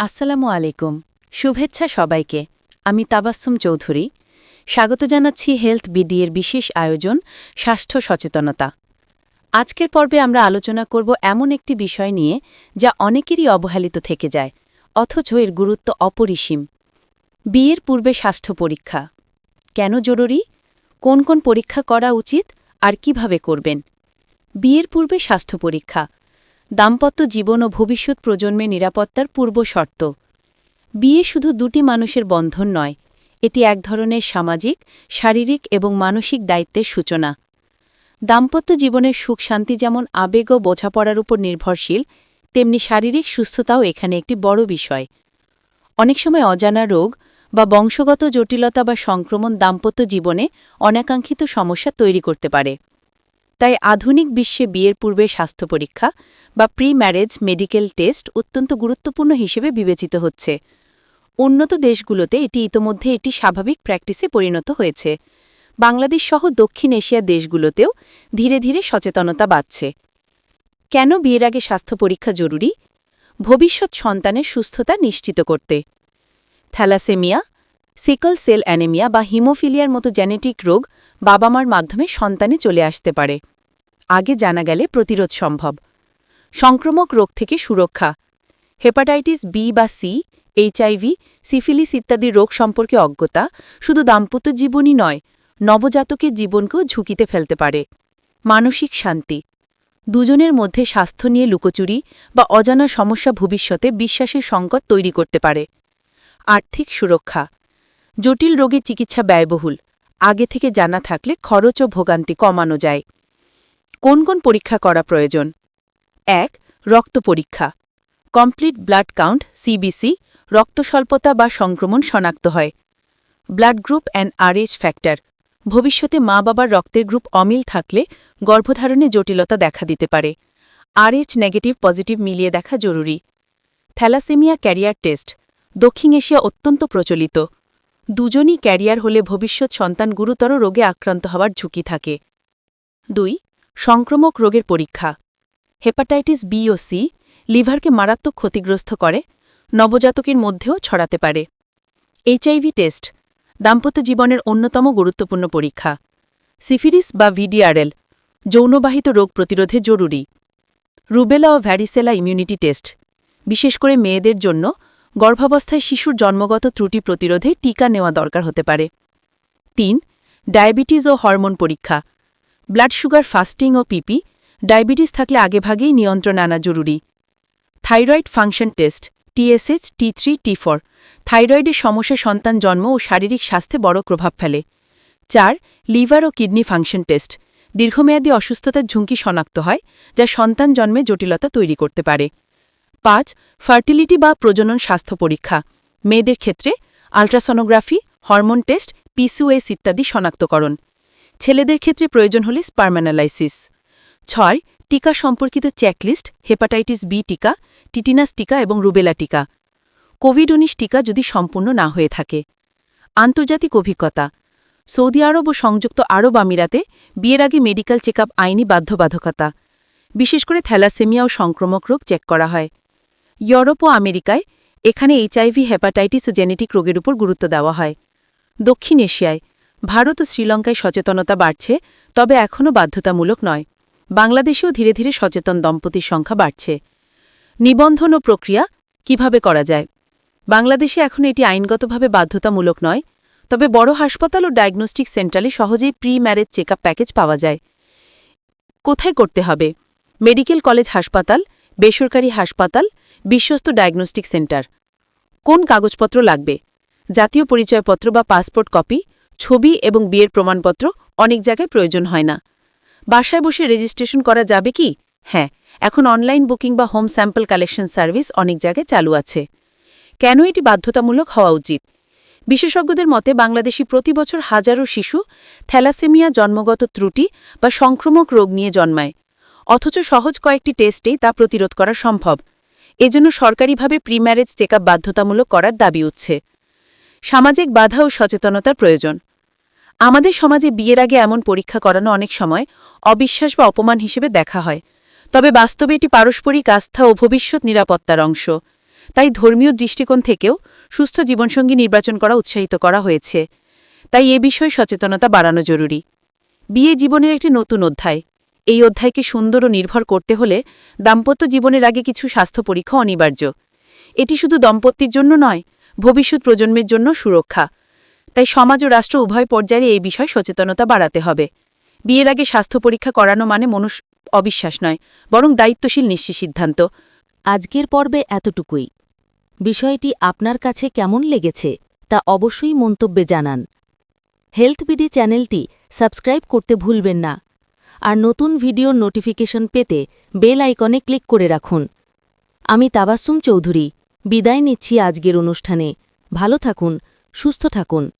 আসসালামু আলাইকুম। শুভেচ্ছা সবাইকে। আমি তাবাসসুম চৌধুরী। স্বাগত জানাচ্ছি হেলথ বিডিএর বিশেষ আয়োজন, স্বাস্থ্য সচেতনতা। আজকের পর্বে আমরা আলোচনা করব এমন একটি বিষয় নিয়ে, যা অনেকেরই অবহেলিত থেকে যায়, অথচ এর গুরুত্ব অপরিসীম। বিয়ের পূর্বে স্বাস্থ্য পরীক্ষা। কেন জরুরি? কোন কোন পরীক্ষা করা উচিত? আর কীভাবে করবেন? বিয়ের পূর্বে স্বাস্থ্য পরীক্ষা। দাম্পত্য জীবন ও ভবিষ্যৎ প্রজন্মের নিরাপত্তার পূর্ব শর্ত। বিয়ে শুধু দুটি মানুষের বন্ধন নয়, এটি এক ধরনের সামাজিক, শারীরিক এবং মানসিক দায়িত্বের সূচনা। দাম্পত্য জীবনের সুখ শান্তি যেমন আবেগ ও বোঝাপড়ার উপর নির্ভরশীল, তেমনি শারীরিক সুস্থতাও এখানে একটি বড় বিষয়। অনেক সময় অজানা রোগ বা বংশগত জটিলতা বা সংক্রমণ দাম্পত্য জীবনে অনাকাঙ্ক্ষিত সমস্যা তৈরি করতে পারে। তাই আধুনিক বিশ্বে বিয়ের পূর্বে স্বাস্থ্য পরীক্ষা বা প্রি ম্যারেজ মেডিকেল টেস্ট অত্যন্ত গুরুত্বপূর্ণ হিসেবে বিবেচিত হচ্ছে। উন্নত দেশগুলোতে এটি ইতোমধ্যে একটি স্বাভাবিক প্র্যাকটিসে পরিণত হয়েছে। বাংলাদেশ সহ দক্ষিণ এশিয়া দেশগুলোতেও ধীরে ধীরে সচেতনতা বাড়ছে। কেন বিয়ের আগে স্বাস্থ্য পরীক্ষা জরুরি? ভবিষ্যৎ সন্তানের সুস্থতা নিশ্চিত করতে। থ্যালাসেমিয়া, সিকল সেল অ্যানেমিয়া বা হিমোফিলিয়ার মতো জেনেটিক রোগ বাবা মার মাধ্যমে সন্তানে চলে আসতে পারে। আগে জানা গেলে প্রতিরোধ সম্ভব। সংক্রমক রোগ থেকে সুরক্ষা। হেপাটাইটিস বি বা সি এইচআইভি সিফিলিস ইত্যাদি রোগ সম্পর্কে অজ্ঞতা শুধু দাম্পত্য জীবনই নয়, নবজাতকের জীবনকেও ঝুঁকিতে ফেলতে পারে। মানসিক শান্তি। দুজনের মধ্যে স্বাস্থ্য নিয়ে লুকোচুরি বা অজানা সমস্যা ভবিষ্যতে বিশ্বাসের সংকট তৈরি করতে পারে। আর্থিক সুরক্ষা। জটিল রোগের চিকিৎসা ব্যয়বহুল। আগে থেকে জানা থাকলে খরচ ও ভোগান্তি কমানো যায়। কোন কোন পরীক্ষা করা প্রয়োজন? এক, রক্ত পরীক্ষা। কমপ্লিট ব্লাড কাউন্ট সিবিসি রক্ত স্বল্পতা বা সংক্রমণ শনাক্ত হয়। Blood group and Rh factor. ভবিষ্যতে মা বাবার রক্তের গ্রুপ অমিল থাকলে গর্ভধারণে জটিলতা দেখা দিতে পারে। আরএইচ নেগেটিভ পজিটিভ মিলিয়ে দেখা জরুরি। Thalassaemia carrier test. দক্ষিণ এশিয়া অত্যন্ত প্রচলিত। দুজনই ক্যারিয়ার হলে ভবিষ্যৎ সন্তান গুরুতর রোগে আক্রান্ত হওয়ার ঝুঁকি থাকে। দুই, সংক্রমক রোগের পরীক্ষা। হেপাটাইটিস বি ও সি লিভারকে মারাত্মক ক্ষতিগ্রস্ত করে, নবজাতকের মধ্যেও ছড়াতে পারে। এইচআইভি টেস্ট, দাম্পত্য জীবনের অন্যতম গুরুত্বপূর্ণ পরীক্ষা। সিফিরিস বা ভিডিআরএল, যৌনবাহিত রোগ প্রতিরোধে জরুরি। রুবেলা ও ভ্যারিসেলা ইমিউনিটি টেস্ট, বিশেষ করে মেয়েদের জন্য গর্ভাবস্থায় শিশুর জন্মগত ত্রুটি প্রতিরোধে টিকা নেওয়া দরকার হতে পারে। তিন, ডায়াবেটিস ও হরমোন পরীক্ষা। ব্লাড সুগার, ফাস্টিং ও পিপি, ডায়াবেটিস থাকলে আগেভাগেই নিয়ন্ত্রণ আনা জরুরি। Thyroid function test TSH T three, T four. থাইরয়েডের সমস্যা সন্তান জন্ম ও শারীরিক স্বাস্থ্যে বড় প্রভাব ফেলে। চার, লিভার ও কিডনি ফাংশন টেস্ট। দীর্ঘমেয়াদী অসুস্থতার ঝুঁকি শনাক্ত হয়, যা সন্তান জন্মে জটিলতা তৈরি করতে পারে। পাঁচ, ফার্টিলিটি বা প্রজনন স্বাস্থ্য পরীক্ষা। মেয়েদের ক্ষেত্রে আল্ট্রাসোনোগ্রাফি, হরমোন টেস্ট পিসিওএস ইত্যাদি শনাক্তকরণ। ছেলেদের ক্ষেত্রে প্রয়োজন হলে স্পারম্যানালাইসিস ছয়, টিকা সম্পর্কিত চেকলিস্ট, হেপাটাইটিস বি টিকা, টিটিনাস টিকা এবং রুবেলা টিকা। কোভিড উনিশ টিকা যদি সম্পূর্ণ না হয়ে থাকে। আন্তর্জাতিক অভিজ্ঞতা। সৌদি আরব ও সংযুক্ত আরব আমিরাতে বিয়ের আগে মেডিকেল চেকআপ আইনি বাধ্যবাধকতা। বিশেষ করে থ্যালাসেমিয়া ও সংক্রমক রোগ চেক করা হয়। ইউরোপ ও আমেরিকায় এখানে এইচআইভি, হেপাটাইটিস ও জেনেটিক রোগের উপর গুরুত্ব দেওয়া হয়। দক্ষিণ এশিয়ায় ভারত ও শ্রীলঙ্কায় সচেতনতা বাড়ছে, তবে এখনও বাধ্যতামূলক নয়। বাংলাদেশেও ধীরে ধীরে সচেতন দম্পতির সংখ্যা বাড়ছে। নিবন্ধন ও প্রক্রিয়া কীভাবে করা যায়? বাংলাদেশে এখন এটি আইনগতভাবে বাধ্যতামূলক নয়, তবে বড় হাসপাতাল ও ডায়াগনস্টিক সেন্টারে সহজেই প্রি ম্যারেজ চেক প্যাকেজ পাওয়া যায়। কোথায় করতে হবে? মেডিকেল কলেজ হাসপাতাল, বেসরকারি হাসপাতাল বিশ্বস্ত ডায়াগনস্টিক সেন্টার কোন কাগজপত্র লাগবে? জাতীয় পরিচয়পত্র বা পাসপোর্ট কপি ছবি এবং বিয়ের প্রমাণপত্র অনেক জায়গায় প্রয়োজন হয় না। বাসায় বসে রেজিস্ট্রেশন করা যাবে কি? হ্যাঁ এখন অনলাইন বুকিং বা হোম স্যাম্পল কালেকশন সার্ভিস অনেক জায়গায় চালু আছে। কেন এটি বাধ্যতামূলক হওয়া উচিত? বিশেষজ্ঞদের মতে বাংলাদেশি প্রতি বছর হাজারো শিশু থ্যালাসেমিয়া জন্মগত ত্রুটি বা সংক্রমক রোগ নিয়ে জন্মায়। অথচ সহজ কয়েকটি টেস্টেই তা প্রতিরোধ করা সম্ভব। এজন্য সরকারিভাবে প্রিম্যারেজ চেক বাধ্যতামূলক করার দাবি উঠছে। সামাজিক বাধা ও সচেতনতার প্রয়োজন। আমাদের সমাজে বিয়ের আগে এমন পরীক্ষা করানো অনেক সময় অবিশ্বাস বা অপমান হিসেবে দেখা হয়। তবে বাস্তবে এটি পারস্পরিক আস্থা ও ভবিষ্যৎ নিরাপত্তার অংশ। তাই ধর্মীয় দৃষ্টিকোণ থেকেও সুস্থ জীবনসঙ্গী নির্বাচন করা উৎসাহিত করা হয়েছে। তাই এ বিষয়ে সচেতনতা বাড়ানো জরুরি। বিয়ে জীবনের একটি নতুন অধ্যায়। এই অধ্যায়কে সুন্দর ও নির্ভর করতে হলে দাম্পত্য জীবনের আগে কিছু স্বাস্থ্য পরীক্ষা অনিবার্য। এটি শুধু দম্পতির জন্য নয়, ভবিষ্যৎ প্রজন্মের জন্য সুরক্ষা। তাই সমাজ ও রাষ্ট্র উভয় পর্যায়ে এই বিষয়ে সচেতনতা বাড়াতে হবে। বিয়ের আগে স্বাস্থ্য পরীক্ষা করানো মানে মনুষ অবিশ্বাস নয়, বরং দায়িত্বশীল নিশ্চিত সিদ্ধান্ত। আজকের পর্বে এতটুকুই। বিষয়টি আপনার কাছে কেমন লেগেছে তা অবশ্যই মন্তব্যে জানান। হেলথ বিডি চ্যানেলটি সাবস্ক্রাইব করতে ভুলবেন না। আর নতুন ভিডিওর নোটিফিকেশন পেতে বেল আইকনে ক্লিক করে রাখুন। আমি তাবাসুম চৌধুরী, বিদায় নিচ্ছি আজকের অনুষ্ঠানে। ভালো থাকুন, সুস্থ থাকুন।